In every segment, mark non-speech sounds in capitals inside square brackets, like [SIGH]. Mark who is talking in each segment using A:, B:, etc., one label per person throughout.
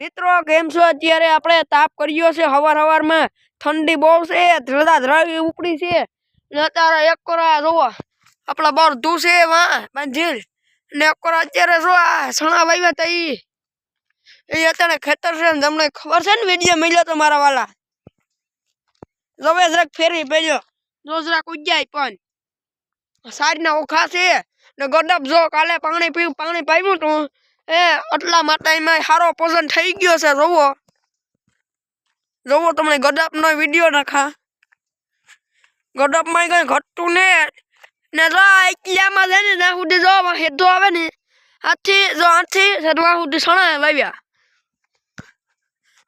A: મિત્રો, કેમ છો? અત્યારે આપણે તાપ કર્યો છે હવાર હવારમાં ઠંડી બહુ છે ધ્રડા ધ્રાવી ઉપડી છે. ને અત્યારે એક કોરા જોવો આપણા બહાર ધૂ છે વાં ને એક કોરા અત્યારે જો આ સણા વાવ્યા તા એ અત્યારે ખેતર છે ને તમને ખબર છે ને વીડિયો મળ્યો તો મારા વાલા? જવે જરાક ફેરી પેલ્યો જો જરાક ઉજ્જાય પણ. સારીના ઓખા છે. ને ગડબ જો કાલે પાણી પીવું પાણી પાવ્યું તું. એ એટલા માટે એમાં સારો પોઝન થઈ ગયો છે, જોવો. જોવો, તમને ગડપનો વીડિયો નાખા. ગડપમાં કઈ ઘટતું ને. ને જો એકલામાં છે ને ત્યાં સુધી જો આમાં આવે ને, આથી, જો આથી ત્યાં સુધી સણા વાવ્યા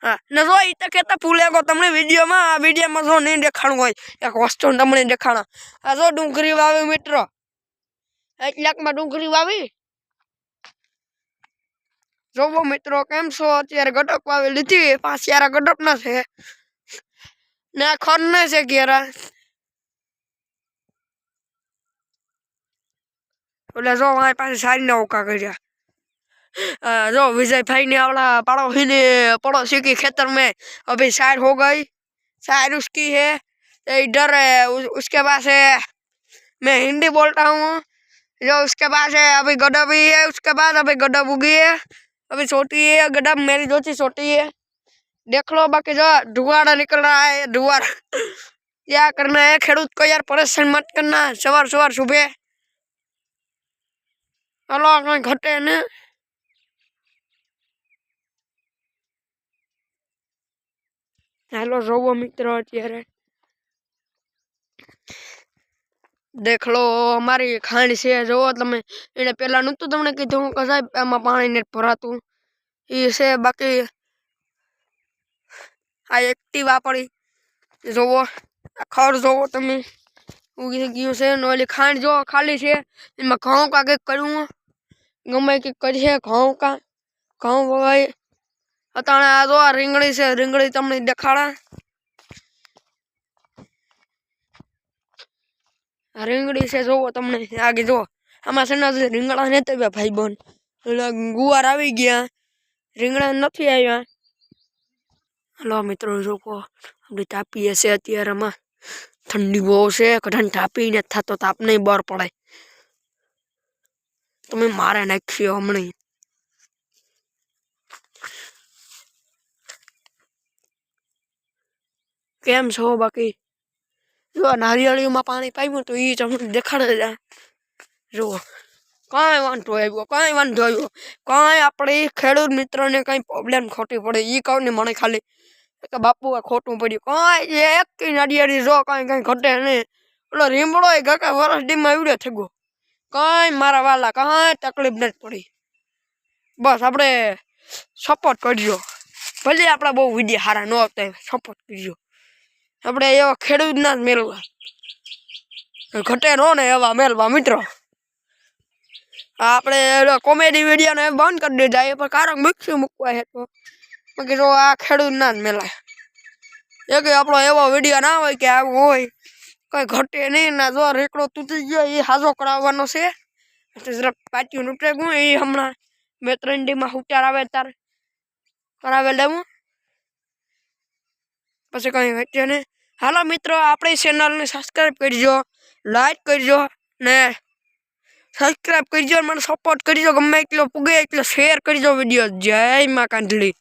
A: હા, ને જો એ તો કહેતા ભૂલે ગો તમને વિડીયોમાં, આ વિડીયોમાં જો નહીં દેખાણું હોય, એક વસ્તુ તમને દેખાણા. આ જો ડુંગળી વાવી, મિત્રો. એક લાખમાં ડુંગળી વાવી જોવો મિત્રો કેમ છો અત્યારે ગડક વાવી લીધી પાંચ યારા ગડક ના છે ને આ ખર ને છે ઘેરા એટલે જો મારી પાસે સારી ના ઓકા કર્યા अ, जो विजय भाई ने अपना पड़ोसी ने पड़ोसी के खेतर में अभी शायर हो गई शायर उसकी है तो इधर है, उस, उसके पास है मैं हिंदी बोलता हूँ जो उसके पास है अभी गडब ही है उसके बाद अभी गडब उगी है अभी छोटी है गडब मेरी जो चीज छोटी है देख लो बाकी जो धुआड़ा निकल रहा है धुआर [LAUGHS] क्या करना है खेडूत को यार परेशान मत करना सवार सवार सुबह चलो कहीं घटे ने હેલો જોવો મિત્રો અત્યારે દેખ લો, અમારી ખાંડ છે, જોવો તમે. એને પેલા નહોતું તમને કીધું કે સાહેબ, આમાં પાણી ને ભરાતું. એ છે, બાકી આ એક્ટિવા પડી. જોવો, આ ખડ જોવો તમે. ઉગી ગયું છે, ને ઓલી ખાંડ જો ખાલી છે, એમાં ઘઉં કા કંઈક કર્યું ગમે કંઈક કરીએ, ઘઉં કા? ઘઉં વવાય અતાણે આ જો આ રીંગણી છે, રીંગણી તમને દેખાડા. રીંગણી છે, જોવો તમને. આગે જો આમાં છે ને હજી રીંગણા નથી આવ્યા ભાઈ બોન ગુવાર આવી ગયા. રીંગણા નથી આવ્યા હલો મિત્રો જોકો તાપીએ છે અત્યારેમાં ઠંડી બહુ છે. કદાચ તાપી ને થતો, તાપ નહીં બહાર પડે. તમે મારે નાખ્યો હમણાં. કેમ છો બાકી? જો નારિયેળીમાં પાણી પાવ્યું તો એ તમને દેખાડે જાય. જુઓ કાંઈ વાંધો આવ્યો, કાંઈ વાંધો આવ્યો. કાંઈ આપણે ખેડૂત મિત્રને કંઈ પ્રોબ્લેમ ખોટી પડે એ કહું ને મને ખાલી. કે બાપુ, આ ખોટું પડ્યું. કાંઈ એક નારિયેળી જો કાંઈ કાંઈ ઘટે નહીં ઓલો રીમડો એ કાકા વરસ ડીમાં આવડે થઈ ગયો કાંઈ મારા વાલા, કાંઈ તકલીફ નથી પડી. બસ આપણે સપોર્ટ કરજો. ભલે આપણા બહુ વીડિયો સારા ન આવતા સપોર્ટ કરજો. આપણે એવા ખેડૂત ના જ મેળવા ઘટે નો ને એવા મેળવા મિત્રો. આપણે કોમેડી વિડીયોને બંધ કરી દીધા, એ પણ કારણ મિક્સી મૂકવા છે તો બાકી જો આ ખેડૂત ના જ મેલાય. એ કે આપણો એવો વીડિયો ના હોય કે આવું હોય, કઈ ઘટે નહીં ના જો રેકડો તૂટી ગયો એ હાજો કરાવવાનો છે. જરાક પાટિયું તૂટે ગયું એ હમણાં બે ત્રણ ડીમાં હુટાર આવે તારે. કરાવે લેવું. પછી કંઈ ઘટે નહીં. હાલો મિત્રો, આપણી ચેનલને સબસ્ક્રાઈબ કરજો લાઈક કરજો ને સબસ્ક્રાઈબ કરજો મને સપોર્ટ કરજો. ગમે એટલો પૂગે એટલો શેર કરજો વીડિયો જય માં કાંધળી